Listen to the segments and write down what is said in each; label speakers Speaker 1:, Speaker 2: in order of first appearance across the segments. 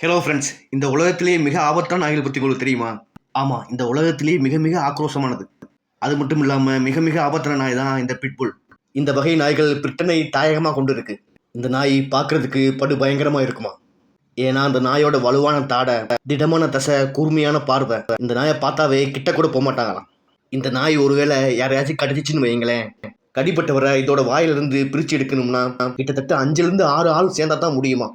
Speaker 1: Hello friends இந்த உலகத்திலேயே மிக ஆபத்தான நாய்கள் பற்றி உங்களுக்கு தெரியுமா? ஆமாம் இந்த உலகத்திலேயே மிக மிக ஆக்ரோஷமானது. அது மட்டும் இல்லாமல் மிக மிக ஆபத்தான நாய் தான் இந்த பிட்புல் இந்த வகை நாய்கள் பிரிட்டனை தாயகமாக கொண்டு இருக்கு இந்த நாய் பார்க்கறதுக்கு படு பயங்கரமாக இருக்குமா? ஏன்னா அந்த நாயோட வலுவான தாடை திடமான தசை கூர்மையான பார்வை இந்த நாயை பார்த்தாவே கிட்ட கூட போக மாட்டாங்களாம். இந்த நாய் ஒருவேளை யாரையாச்சும் கடிச்சிச்சுன்னு வைங்களேன் கடிப்பட்டவரை இதோட வாயிலிருந்து பிரித்து எடுக்கணும்னா கிட்டத்தட்ட அஞ்சுலேருந்து ஆறு ஆள் சேர்ந்தா தான் முடியுமா?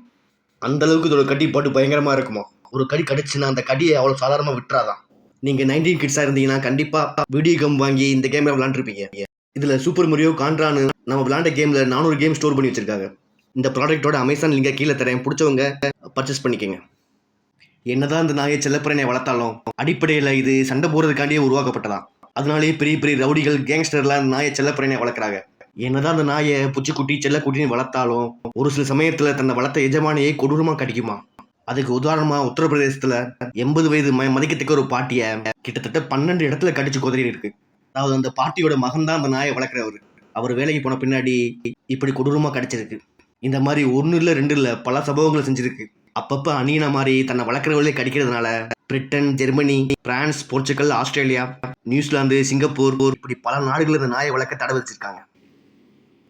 Speaker 1: அந்த அளவுக்கு இதோட கடி போட்டு பயங்கரமாக இருக்குமா? ஒரு கடி கடிச்சுன்னா அந்த கடியை அவ்வளோ சாதாரணமாக விட்டுறாதான். நீங்கள் நைன்டீன் கிட்ஸாக இருந்தீங்கன்னா கண்டிப்பாக வீடியோ கேம் வாங்கி இந்த கேமில் விளாண்டுருப்பீங்க இதில் சூப்பர் முறையோ கான்ட்ரான்னு நம்ம விளாண்ட கேமில் நானூறு கேம் ஸ்டோர் பண்ணி வச்சிருக்காங்க. இந்த ப்ராடக்ட்டோட அமேசான் லிங்கை கீழே தரேன். பிடிச்சவங்க பர்ச்சேஸ் பண்ணிக்கோங்க. என்னதான் இந்த நாயை செல்லப்பிரனை வளர்த்தாலும் அடிப்படையில் இது சண்டை போடுறதுக்காண்டியே உருவாக்கப்பட்டதான். அதனாலேயே பெரிய பெரிய ரவுடிகள் கேங்ஸ்டர்லாம் இந்த நாயை செல்லப்பிரனை வளர்க்குறாங்க. என்னதான் அந்த நாயை பூச்சிக்குட்டி செல்லக்குட்டின்னு வளர்த்தாலும் ஒரு சில சமயத்தில் தன்னை வளர்த்த எஜமானியை கொடூரமாக கடிக்குமா? அதுக்கு உதாரணமா உத்தரப்பிரதேசத்துல எண்பது வயது ம ஒரு பாட்டியை கிட்டத்தட்ட பன்னெண்டு இடத்துல கடிச்சு குதறி இருக்கு. அதாவது அந்த பாட்டியோட மகன் தான் அந்த நாயை வளர்க்குறவர். அவர் வேலைக்கு போன பின்னாடி இப்படி கொடூரமா கடிச்சிருக்கு. இந்த மாதிரி ஒன்று இல்லை ரெண்டு இல்லை பல சம்பவங்களை செஞ்சிருக்கு. அப்பப்போ அணியின மாதிரி தன்னை வளர்க்குறவர்களே கடிக்கிறதுனால Britain Germany France Portugal Australia New Zealand Singapore இப்படி பல நாடுகளில் இந்த நாயை வளர்க்க தடை வச்சிருக்காங்க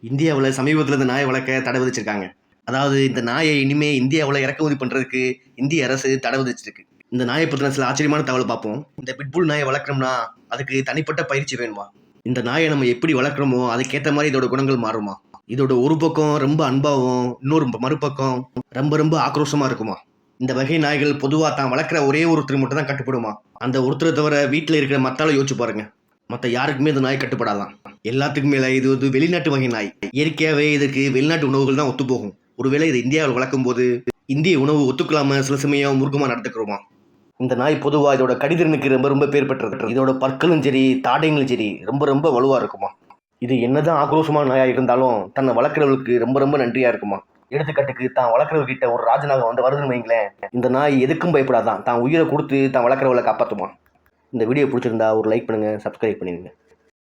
Speaker 1: இந்தியாவில் சமீபத்தில் இந்த நாயை வளர்க்க தடை விதிச்சிருக்காங்க. அதாவது இந்த நாயை இனிமே இந்தியாவில் இறக்குமதி பண்ணுறதுக்கு இந்திய அரசு தடை விதிச்சிருக்கு. இந்த நாயை பற்றின சில ஆச்சரியமான தகவல் பார்ப்போம். இந்த பிட்புல் நாயை வளர்க்குறோம்னா அதுக்கு தனிப்பட்ட பயிற்சி வேணுமா? இந்த நாயை நம்ம எப்படி வளர்க்குறோமோ அதுக்கேற்ற மாதிரி இதோட குணங்கள் மாறுமா? இதோட ஒரு பக்கம் ரொம்ப அன்பாகவும் இன்னொரு மறுபக்கம் ரொம்ப ரொம்ப ஆக்ரோஷமாக இருக்குமா? இந்த வகை நாய்கள் பொதுவாக தான் வளர்க்குற ஒரே ஒருத்தர் மட்டும் தான் கட்டுப்படுமா? அந்த ஒருத்தரை தவிர வீட்டில் இருக்கிற மத்தால யோசிச்சு பாருங்க. மற்ற யாருக்குமே இந்த நாய் கட்டுப்படாதான். எல்லாத்துக்கும் மேலே இது வந்து வெளிநாட்டு வகை நாய். இயற்கையாகவே இதுக்கு வெளிநாட்டு உணவுகள் தான் ஒத்துப்போகும். ஒருவேளை இது இந்தியாவில் வளர்க்கும் போது இந்திய உணவு ஒத்துக்கலாம சில சமயம் முருகமாக நடத்துக்கிறோமா இந்த நாய் பொதுவாக இதோட கடிதிறனுக்கு ரொம்ப ரொம்ப பேர் பெற்றது இதோட பற்களும் சரி தாடைங்களும் சரி ரொம்ப ரொம்ப வலுவாக இருக்குமா? இது என்னதான் ஆக்ரோஷமான நாயாக இருந்தாலும் தன்னை வளர்க்குறவளுக்கு ரொம்ப ரொம்ப நன்றியாக இருக்குமா? எடுத்துக்காட்டுக்கு தான் வளர்க்குறவர்கிட்ட ஒரு ராஜநாகம் வந்து வருதுன்னு வைங்களேன். இந்த நாய் எதுக்கும் பயப்படாதான். தான் உயிரை கொடுத்து தான் வளர்க்குறவளை காப்பாற்றுமா இந்த வீடியோ பிடிச்சிருந்தா ஒரு லைக் பண்ணுங்கள் சப்ஸ்கிரைப் பண்ணிடுங்க.